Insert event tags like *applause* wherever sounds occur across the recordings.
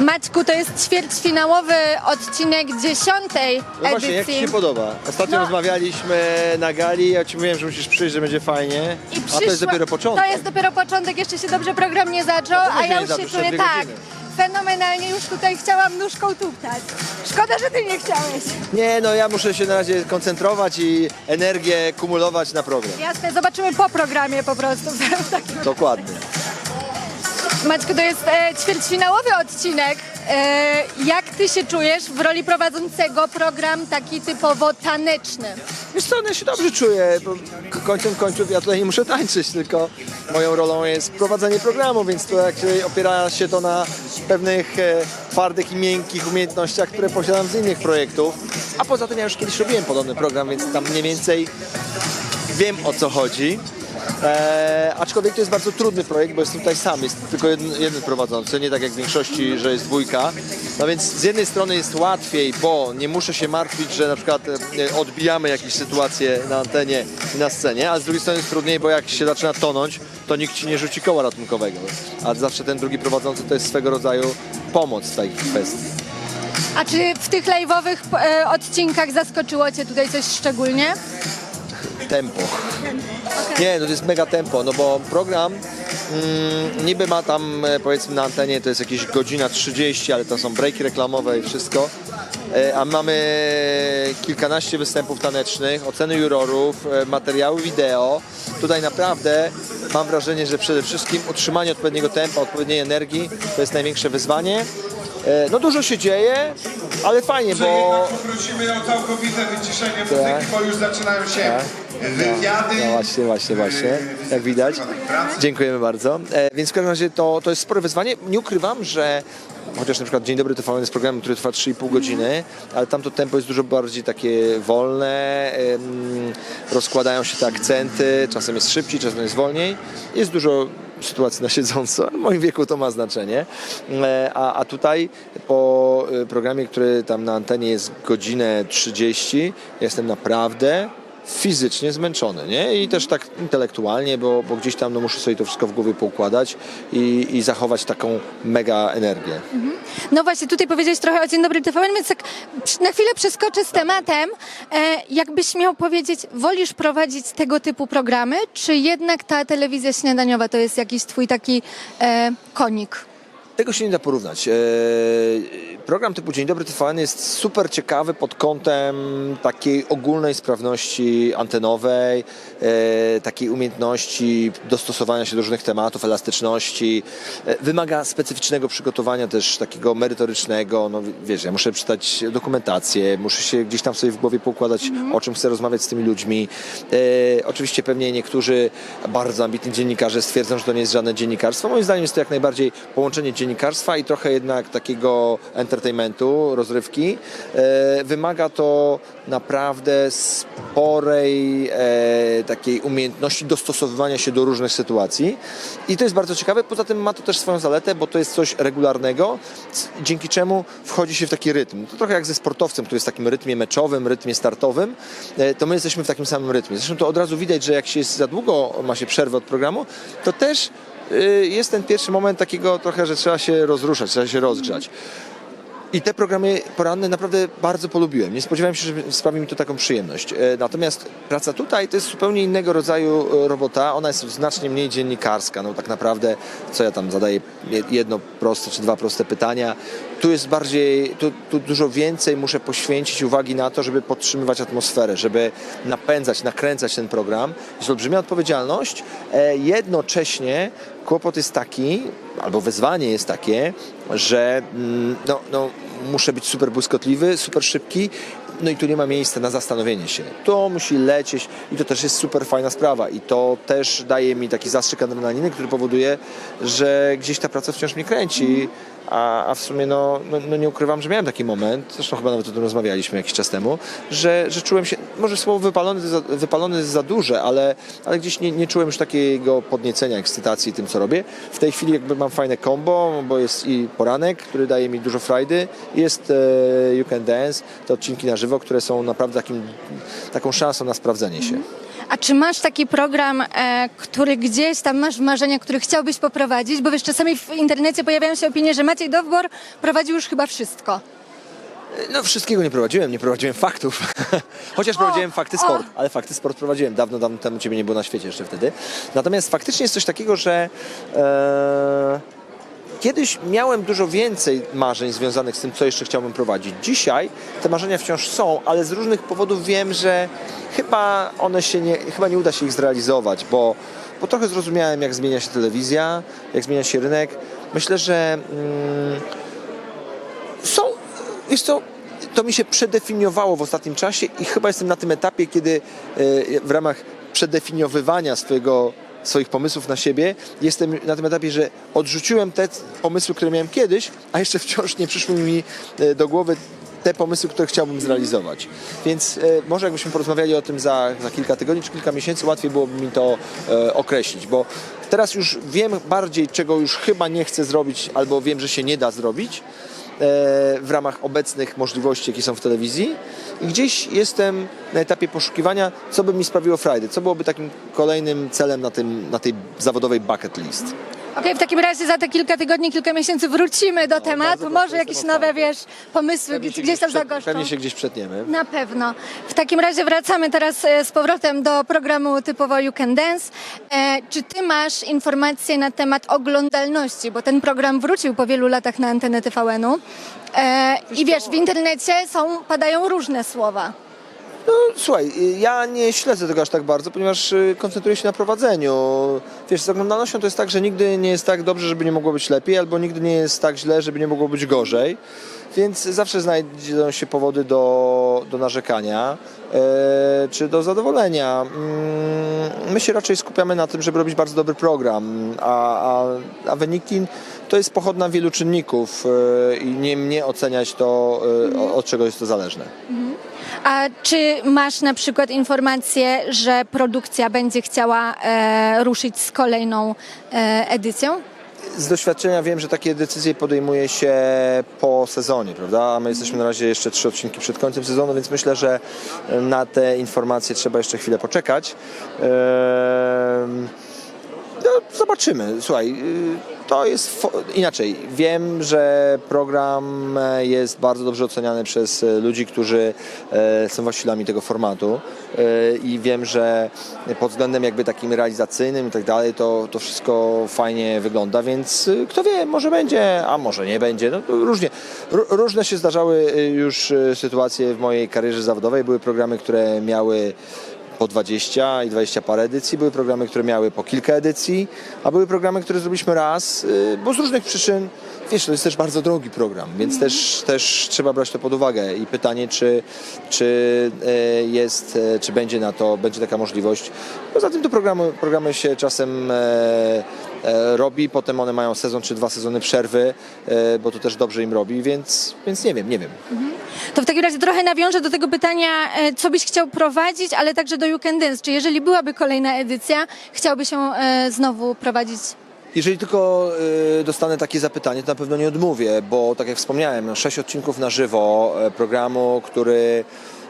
Maćku, to jest ćwierćfinałowy odcinek dziesiątej No właśnie, jak Ci edycji. się podoba? Ostatnio No. rozmawialiśmy na gali, ja Ci mówiłem, że musisz przyjść, że będzie fajnie, I a to jest przyszła- dopiero początek. To jest dopiero początek, jeszcze się dobrze program nie zaczął, No to a ja już się czuję dwie tak. godziny. Fenomenalnie już tutaj chciałam nóżką tuptać. Szkoda, że ty nie chciałeś. Nie, no ja muszę się na razie koncentrować i energię kumulować na program. Jasne, zobaczymy po programie po prostu. *laughs* Dokładnie. Maćku, to jest e, ćwierćfinałowy odcinek. E, jak ty się czujesz w roli prowadzącego program taki typowo taneczny? Wiesz co, no ja się dobrze czuję, bo k- końcem końców ja tutaj nie muszę tańczyć, tylko moją rolą jest prowadzenie programu, więc to jak opiera się to na pewnych e, twardych i miękkich umiejętnościach, które posiadam z innych projektów. A poza tym ja już kiedyś robiłem podobny program, więc tam mniej więcej wiem o co chodzi. E, aczkolwiek to jest bardzo trudny projekt, bo jestem tutaj sam, jest tylko jeden, jeden prowadzący, nie tak jak w większości, że jest dwójka. No więc z jednej strony jest łatwiej, bo nie muszę się martwić, że na przykład e, odbijamy jakieś sytuacje na antenie i na scenie, a z drugiej strony jest trudniej, bo jak się zaczyna tonąć, to nikt ci nie rzuci koła ratunkowego. A zawsze ten drugi prowadzący to jest swego rodzaju pomoc w takich kwestii. A czy w tych live'owych e, odcinkach zaskoczyło cię tutaj coś szczególnie? Tempo. Nie, no to jest mega tempo, no bo program mm, niby ma tam e, powiedzmy na antenie to jest jakieś godzina 30, ale to są breaki reklamowe i wszystko. E, A mamy kilkanaście występów tanecznych, oceny jurorów, e, materiały wideo. Tutaj naprawdę mam wrażenie, że przede wszystkim utrzymanie odpowiedniego tempa, odpowiedniej energii to jest największe wyzwanie. E, No dużo się dzieje, ale fajnie, Że bo jednak poprosimy o całkowite wyciszenie Tak. muzyki, bo już zaczynają się wywiady. No właśnie, właśnie, właśnie, jak widać. Dziękujemy bardzo. E, więc w każdym razie to, to jest spore wyzwanie. Nie ukrywam, że chociaż na przykład Dzień Dobry TVN jest programem, który trwa 3,5 godziny, ale tam to tempo jest dużo bardziej takie wolne, rozkładają się te akcenty, czasem jest szybciej, czasem jest wolniej. Jest dużo sytuacji na siedząco. W moim wieku to ma znaczenie. E, A, a tutaj po e, programie, który tam na antenie jest godzinę 30, jestem naprawdę fizycznie zmęczony, nie? I też tak intelektualnie, bo, bo gdzieś tam no, muszę sobie to wszystko w głowie poukładać i, i zachować taką mega energię. No właśnie, tutaj powiedziałeś trochę o Dzień Dobry TVN, więc tak na chwilę przeskoczę z tematem. E, jakbyś miał powiedzieć, wolisz prowadzić tego typu programy, czy jednak ta telewizja śniadaniowa to jest jakiś twój taki e, konik? Tego się nie da porównać. Eee, Program typu Dzień Dobry TVN jest super ciekawy pod kątem takiej ogólnej sprawności antenowej, e, takiej umiejętności dostosowania się do różnych tematów, elastyczności. E, Wymaga specyficznego przygotowania też takiego merytorycznego. No wiesz, ja muszę czytać dokumentację, muszę się gdzieś tam sobie w głowie poukładać, o czym chcę rozmawiać z tymi ludźmi. E, oczywiście pewnie niektórzy bardzo ambitni dziennikarze stwierdzą, że to nie jest żadne dziennikarstwo. Moim zdaniem jest to jak najbardziej połączenie dziennikarstwa i trochę jednak takiego entertainmentu, rozrywki. E, wymaga to naprawdę sporej e, takiej umiejętności dostosowywania się do różnych sytuacji i to jest bardzo ciekawe. Poza tym ma to też swoją zaletę, bo to jest coś regularnego, dzięki czemu wchodzi się w taki rytm. To trochę jak ze sportowcem, który jest w takim rytmie meczowym, rytmie startowym, e, to my jesteśmy w takim samym rytmie. Zresztą to od razu widać, że jak się jest za długo, ma się przerwę od programu, to też jest ten pierwszy moment takiego trochę, że trzeba się rozruszać, trzeba się rozgrzać. I te programy poranne naprawdę bardzo polubiłem. Nie spodziewałem się, że sprawi mi to taką przyjemność. E, Natomiast praca tutaj to jest zupełnie innego rodzaju e, robota. Ona jest znacznie mniej dziennikarska. No tak naprawdę, co ja tam zadaję, je- jedno proste czy dwa proste pytania. Tu jest bardziej, tu, tu dużo więcej muszę poświęcić uwagi na to, żeby podtrzymywać atmosferę, żeby napędzać, nakręcać ten program. Jest olbrzymia odpowiedzialność. E, Jednocześnie kłopot jest taki, albo wyzwanie jest takie, że mm, no, no, muszę być super błyskotliwy, super szybki, no i tu nie ma miejsca na zastanowienie się. To musi lecieć i to też jest super fajna sprawa i to też daje mi taki zastrzyk adrenaliny, który powoduje, że gdzieś ta praca wciąż mnie kręci. A, a w sumie no, no, no nie ukrywam, że miałem taki moment, zresztą chyba nawet o tym rozmawialiśmy jakiś czas temu, że, że czułem się, może słowo wypalony, wypalony jest za duże, ale, ale gdzieś nie, nie czułem już takiego podniecenia, ekscytacji tym, co robię. W tej chwili jakby mam fajne combo, bo jest i poranek, który daje mi dużo frajdy, jest e, You Can Dance, te odcinki na żywo, które są naprawdę takim, taką szansą na sprawdzenie się. A czy masz taki program, e, który gdzieś tam masz w marzeniach, który chciałbyś poprowadzić? Bo wiesz, czasami w internecie pojawiają się opinie, że Maciej Dowbor prowadził już chyba wszystko. No wszystkiego nie prowadziłem, nie prowadziłem faktów. *laughs* Chociaż prowadziłem fakty sport, ale fakty sport prowadziłem. Dawno, dawno temu ciebie nie było na świecie jeszcze wtedy. Natomiast faktycznie jest coś takiego, że e, kiedyś miałem dużo więcej marzeń związanych z tym, co jeszcze chciałbym prowadzić. Dzisiaj te marzenia wciąż są, ale z różnych powodów wiem, że chyba one się nie, chyba nie uda się ich zrealizować, bo, bo trochę zrozumiałem, jak zmienia się telewizja, jak zmienia się rynek. Myślę, że mm, są, wiesz co, to mi się przedefiniowało w ostatnim czasie i chyba jestem na tym etapie, kiedy e, w ramach przedefiniowywania swojego, swoich pomysłów na siebie, jestem na tym etapie, że odrzuciłem te pomysły, które miałem kiedyś, a jeszcze wciąż nie przyszły mi e, do głowy te pomysły, które chciałbym zrealizować. Więc e, może jakbyśmy porozmawiali o tym za, za kilka tygodni czy kilka miesięcy, łatwiej byłoby mi to e, określić, bo teraz już wiem bardziej, czego już chyba nie chcę zrobić, albo wiem, że się nie da zrobić w ramach obecnych możliwości, jakie są w telewizji. I gdzieś jestem na etapie poszukiwania, co by mi sprawiło frajdę, co byłoby takim kolejnym celem na, tym, na tej zawodowej bucket list. Okej, w takim razie za te kilka tygodni, kilka miesięcy wrócimy do tematu. bardzo Może jakieś nowe, wiesz, pomysły Pewnie się gdzieś tam zagoszczą. Pewnie się gdzieś przetniemy. Na pewno. W takim razie wracamy teraz e, z powrotem do programu typowo You Can Dance. E, czy ty masz informacje na temat oglądalności? Bo ten program wrócił po wielu latach na antenę TVN-u. E, I wiesz, w internecie są, padają różne słowa. No, słuchaj, y, ja nie śledzę tego aż tak bardzo, ponieważ y, koncentruję się na prowadzeniu. Wiesz, z oglądalnością to jest tak, że nigdy nie jest tak dobrze, żeby nie mogło być lepiej, albo nigdy nie jest tak źle, żeby nie mogło być gorzej. Więc zawsze znajdą się powody do, do narzekania e, czy do zadowolenia. Mm, My się raczej skupiamy na tym, żeby robić bardzo dobry program, a, a, a wyniki to jest pochodna wielu czynników e, i nie mnie oceniać to, e, od czego jest to zależne. A czy masz na przykład informację, że produkcja będzie chciała e, ruszyć z kolejną e, edycją? Z doświadczenia wiem, że takie decyzje podejmuje się po sezonie, prawda? A my jesteśmy na razie jeszcze trzy odcinki przed końcem sezonu, więc myślę, że na te informacje trzeba jeszcze chwilę poczekać. No, zobaczymy. Słuchaj, y, to jest inaczej. Wiem, że program e, jest bardzo dobrze oceniany przez e, ludzi, którzy e, są właścicielami tego formatu i wiem, że pod względem jakby takim realizacyjnym i tak dalej, to, to wszystko fajnie wygląda, więc y, kto wie, może będzie, a może nie będzie. No, różnie. Ró- Różne się zdarzały y, już sytuacje w mojej karierze zawodowej. Były programy, które miały po 20 i 20 parę edycji. Były programy, które miały po kilka edycji, a były programy, które zrobiliśmy raz, y, bo z różnych przyczyn, wiesz, to jest też bardzo drogi program, więc też, też trzeba brać to pod uwagę i pytanie, czy, czy y, jest, y, czy będzie na to, będzie taka możliwość. Poza tym to programy, programy się czasem e, e, robi, potem one mają sezon czy dwa sezony przerwy, e, bo to też dobrze im robi, więc, więc nie wiem, nie wiem. To w takim razie trochę nawiążę do tego pytania, e, co byś chciał prowadzić, ale także do You Can Dance. Czy jeżeli byłaby kolejna edycja, chciałby się e, znowu prowadzić? Jeżeli tylko y, dostanę takie zapytanie, to na pewno nie odmówię, bo tak jak wspomniałem, sześć odcinków na żywo e, programu, który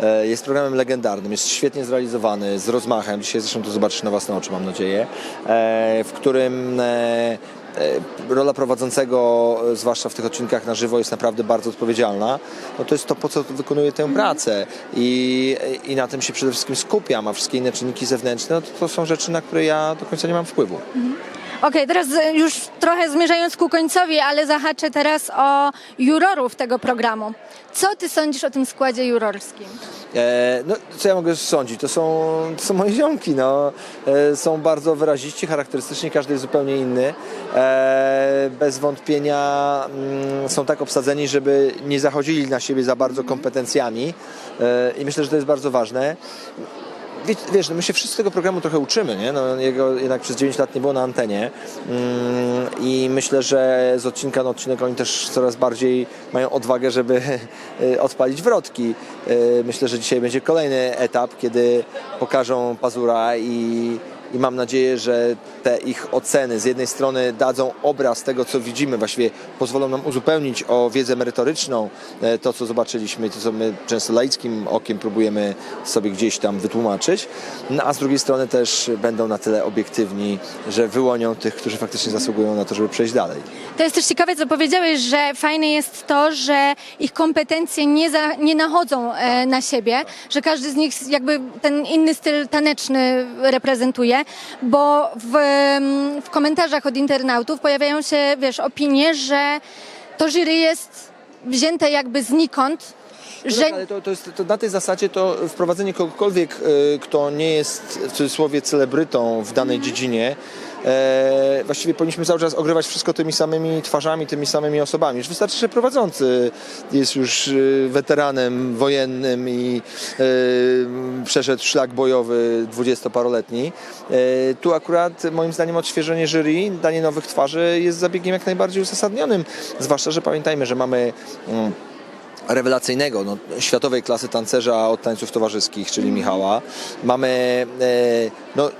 e, jest programem legendarnym, jest świetnie zrealizowany, z rozmachem. Dzisiaj zresztą to zobaczysz na własne oczy, mam nadzieję, e, w którym rola prowadzącego, zwłaszcza w tych odcinkach na żywo, jest naprawdę bardzo odpowiedzialna. No to jest to, po co wykonuję tę pracę i, i na tym się przede wszystkim skupiam, a wszystkie inne czynniki zewnętrzne, no to, to są rzeczy, na które ja do końca nie mam wpływu. Okej, teraz e, już trochę zmierzając ku końcowi, ale zahaczę teraz o jurorów tego programu. Co ty sądzisz o tym składzie jurorskim? E, no, co ja mogę sądzić? To są, to są moje ziomki, no. E, są bardzo wyraziści, charakterystyczni, każdy jest zupełnie inny. E, bez wątpienia mm, są tak obsadzeni, żeby nie zachodzili na siebie za bardzo kompetencjami e, i myślę, że to jest bardzo ważne. Wie- Wiesz, no my się wszyscy tego programu trochę uczymy, nie? No, jego jednak przez 9 lat nie było na antenie mm, i myślę, że z odcinka na odcinek oni też coraz bardziej mają odwagę, żeby *laughs* y, odpalić wrotki. Y, Myślę, że dzisiaj będzie kolejny etap, kiedy pokażą pazura i, i mam nadzieję, że te ich oceny z jednej strony dadzą obraz tego, co widzimy, właściwie pozwolą nam uzupełnić o wiedzę merytoryczną e, to, co zobaczyliśmy, to, co my często laickim okiem próbujemy sobie gdzieś tam wytłumaczyć, no, a z drugiej strony też będą na tyle obiektywni, że wyłonią tych, którzy faktycznie zasługują na to, żeby przejść dalej. To jest też ciekawe, co powiedziałeś, że fajne jest to, że ich kompetencje nie, za, nie nachodzą e, na siebie, że każdy z nich jakby ten inny styl taneczny reprezentuje, bo w, w komentarzach od internautów pojawiają się, wiesz, opinie, że to jury jest wzięte jakby znikąd, Że... że... Ale to, to jest, to na tej zasadzie to wprowadzenie kogokolwiek, y, kto nie jest w cudzysłowie celebrytą w danej dziedzinie, e, właściwie powinniśmy cały czas ogrywać wszystko tymi samymi twarzami, tymi samymi osobami. Już wystarczy, że prowadzący jest już y, weteranem wojennym i y, przeszedł szlak bojowy dwudziestoparoletni. E, tu akurat moim zdaniem odświeżenie jury, danie nowych twarzy jest zabiegiem jak najbardziej uzasadnionym. Zwłaszcza, że pamiętajmy, że mamy mm, rewelacyjnego, no, światowej klasy tancerza od tańców towarzyskich, czyli Michała. Mamy, e, no,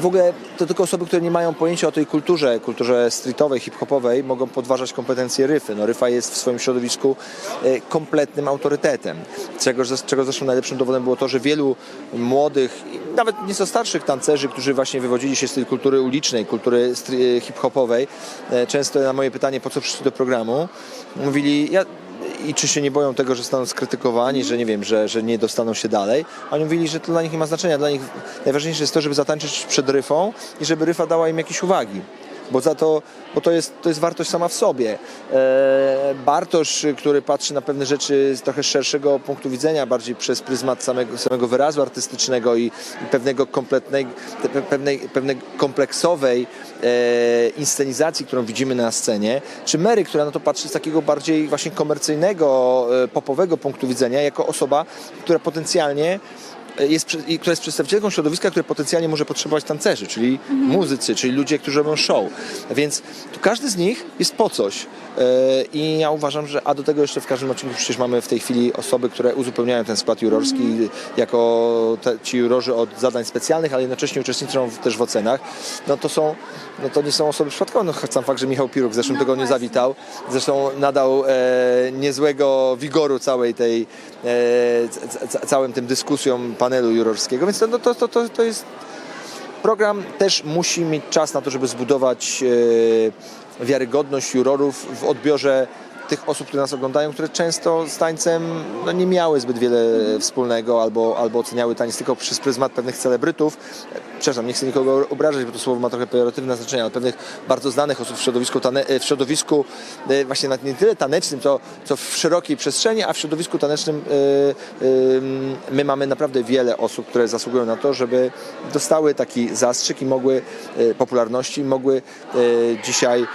w ogóle to tylko osoby, które nie mają pojęcia o tej kulturze, kulturze streetowej, hip-hopowej, mogą podważać kompetencje Ryfy. No, Ryfa jest w swoim środowisku e, kompletnym autorytetem, czego, czego zresztą najlepszym dowodem było to, że wielu młodych, nawet nieco starszych tancerzy, którzy właśnie wywodzili się z tej kultury ulicznej, kultury hip-hopowej, e, często na moje pytanie, po co przyszli do programu, mówili, ja i czy się nie boją tego, że zostaną skrytykowani, że nie wiem, że, że nie dostaną się dalej. Oni mówili, że to dla nich nie ma znaczenia. Dla nich najważniejsze jest to, żeby zatańczyć przed ryfą i żeby ryfa dała im jakieś uwagi. Bo za to, bo to jest, to jest wartość sama w sobie. E, Bartosz, który patrzy na pewne rzeczy z trochę szerszego punktu widzenia, bardziej przez pryzmat samego, samego wyrazu artystycznego i, i pewnego kompletnej, pewnej, pewnej kompleksowej e, inscenizacji, którą widzimy na scenie, czy Mary, która na to patrzy z takiego bardziej właśnie komercyjnego, e, popowego punktu widzenia, jako osoba, która potencjalnie jest, i która jest przedstawicielką środowiska, które potencjalnie może potrzebować tancerzy, czyli muzycy, czyli ludzie, którzy robią show. Więc tu każdy z nich jest po coś. E, I ja uważam, że a do tego jeszcze w każdym odcinku przecież mamy w tej chwili osoby, które uzupełniają ten skład jurorski jako te, ci jurorzy od zadań specjalnych, ale jednocześnie uczestniczą w, też w ocenach. No to są, no to nie są osoby przypadkowe. No, sam fakt, że Michał Piruk w zeszłym No tygodniu właśnie. zawitał, zresztą nadał e, niezłego wigoru całej tej, e, całym tym dyskusjom panelu jurorskiego, więc to, no, to, to, to, to jest program też musi mieć czas na to, żeby zbudować e, wiarygodność jurorów w odbiorze tych osób, które nas oglądają, które często z tańcem no, nie miały zbyt wiele wspólnego albo, albo oceniały tańc tylko przez pryzmat pewnych celebrytów. Przepraszam, nie chcę nikogo obrażać, bo to słowo ma trochę pejoratywne znaczenie, ale pewnych bardzo znanych osób w środowisku, tane, e, w środowisku e, właśnie nie tyle tanecznym, co, co w szerokiej przestrzeni, a w środowisku tanecznym e, e, my mamy naprawdę wiele osób, które zasługują na to, żeby dostały taki zastrzyk i mogły e, popularności, mogły dzisiaj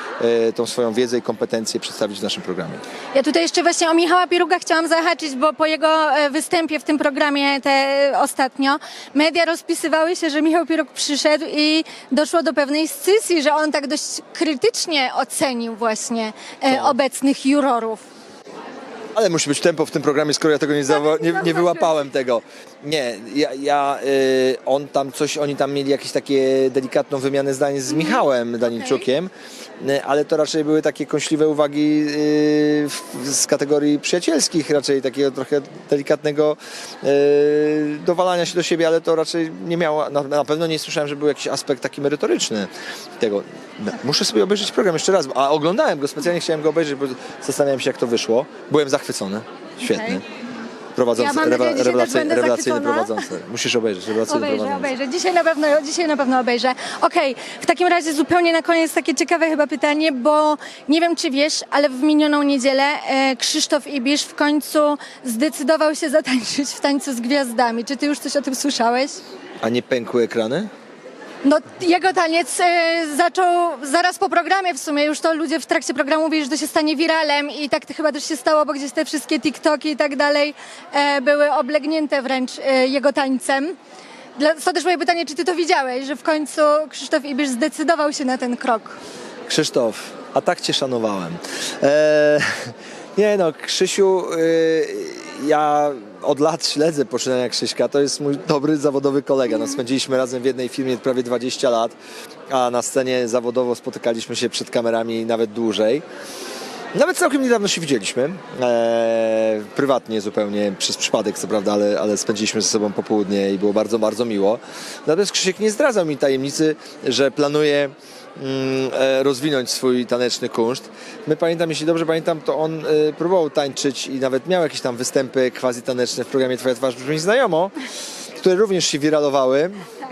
tą swoją wiedzę i kompetencje przedstawić w naszym programie. Ja tutaj jeszcze właśnie o Michała Pieruga chciałam zahaczyć, bo po jego występie w tym programie te ostatnio media rozpisywały się, że Michał Pieruk przyszedł i doszło do pewnej scysji, że on tak dość krytycznie ocenił właśnie e, obecnych jurorów. Ale musi być tempo w tym programie, skoro ja tego nie, nie, nie wyłapałem tego. Nie, ja, ja y, on tam coś, oni tam mieli jakieś takie delikatną wymianę zdań z Michałem Danielczukiem, y, ale to raczej były takie kąśliwe uwagi y, w- z kategorii przyjacielskich, raczej takiego trochę delikatnego y, dowalania się do siebie, ale to raczej nie miało, na, na pewno nie słyszałem, że był jakiś aspekt taki merytoryczny tego. No, Muszę sobie obejrzeć program jeszcze raz, a oglądałem go, specjalnie chciałem go obejrzeć, bo zastanawiałem się jak to wyszło. Byłem zachwycony, świetny. Okej. Prowadzący, Ja mam nadzieję, też rewelacyjny, będę rewelacyjny zachwycona. prowadzący. Musisz obejrzeć, rewelacyjny Obejrzę, prowadzący. obejrzę. Dzisiaj na pewno, dzisiaj na pewno obejrzę. Okej, w takim razie zupełnie na koniec takie ciekawe chyba pytanie, bo nie wiem czy wiesz, ale w minioną niedzielę e, Krzysztof Ibisz w końcu zdecydował się zatańczyć w tańcu z gwiazdami. Czy ty już coś o tym słyszałeś? A nie pękły ekrany? No, jego taniec e, zaczął zaraz po programie w sumie. Już to ludzie w trakcie programu mówili, że to się stanie wiralem i tak chyba też się stało, bo gdzieś te wszystkie TikToki i tak dalej e, były oblegnięte wręcz e, jego tańcem. Dla, to też moje pytanie, czy ty to widziałeś, że w końcu Krzysztof Ibisz zdecydował się na ten krok? Krzysztof, a tak cię szanowałem. *laughs* Nie no, Krzysiu, yy, ja od lat śledzę poczynania Krzyśka, to jest mój dobry zawodowy kolega. No, spędziliśmy razem w jednej firmie prawie 20 lat, a na scenie zawodowo spotykaliśmy się przed kamerami nawet dłużej. Nawet całkiem niedawno się widzieliśmy, e, prywatnie zupełnie, przez przypadek co prawda, ale, ale spędziliśmy ze sobą popołudnie i było bardzo, bardzo miło. Natomiast Krzysiek nie zdradzał mi tajemnicy, że planuje rozwinąć swój taneczny kunszt. My pamiętam, jeśli dobrze pamiętam, to on e, próbował tańczyć i nawet miał jakieś tam występy quasi taneczne w programie Twoja twarz brzmi znajomo, które również się wiralowały,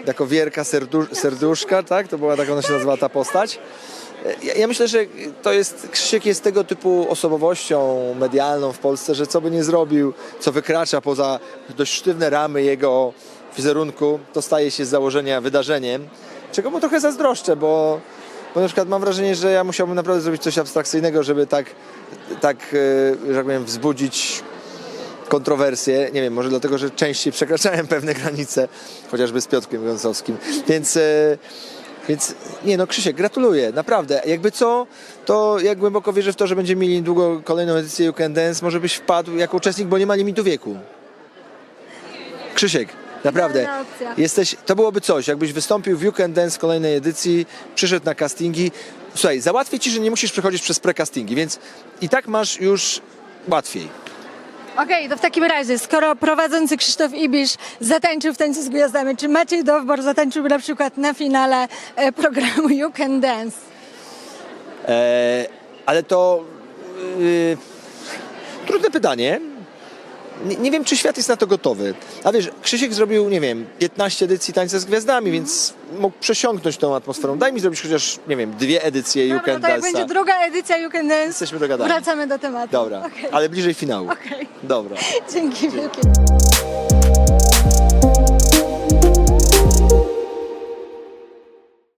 jako Wierka Serdu- Serduszka, tak? To była tak ona się nazywała ta postać. Ja, ja myślę, że to jest, Krzysiek jest tego typu osobowością medialną w Polsce, że co by nie zrobił, co wykracza poza dość sztywne ramy jego wizerunku, to staje się z założenia wydarzeniem, czego mu trochę zazdroszczę, bo, bo na przykład mam wrażenie, że ja musiałbym naprawdę zrobić coś abstrakcyjnego, żeby tak, tak e, że tak powiem, wzbudzić kontrowersje. Nie wiem, może dlatego, że częściej przekraczałem pewne granice, chociażby z Piotrkiem Gąsowskim. Więc, e, więc nie no, Krzysiek, gratuluję, naprawdę. Jakby co, to ja głęboko wierzę w to, że będziemy mieli niedługo kolejną edycję You Can Dance. Może byś wpadł jako uczestnik, bo nie ma limitu wieku. Krzysiek, naprawdę. Jesteś, to byłoby coś, jakbyś wystąpił w You Can Dance kolejnej edycji, przyszedł na castingi. Słuchaj, załatwię ci, że nie musisz przechodzić przez pre-castingi, więc i tak masz już łatwiej. Okej, to w takim razie, skoro prowadzący Krzysztof Ibisz zatańczył w Tańcu z Gwiazdami, czy Maciej Dowbor zatańczyłby na przykład na finale e, programu You Can Dance? E, ale to yy, trudne pytanie. Nie, nie wiem, czy świat jest na to gotowy. A wiesz, Krzysiek zrobił, nie wiem, 15 edycji Tańca z Gwiazdami, więc mógł przesiąknąć tą atmosferą. Daj mi zrobić chociaż, nie wiem, dwie edycje You Dobra, Can to jak Dance'a. będzie druga edycja You Can Dance, Jesteśmy dogadani. wracamy do tematu. Dobra, Okej, ale bliżej finału. Okej. Dobra. *laughs* dzięki wielkie.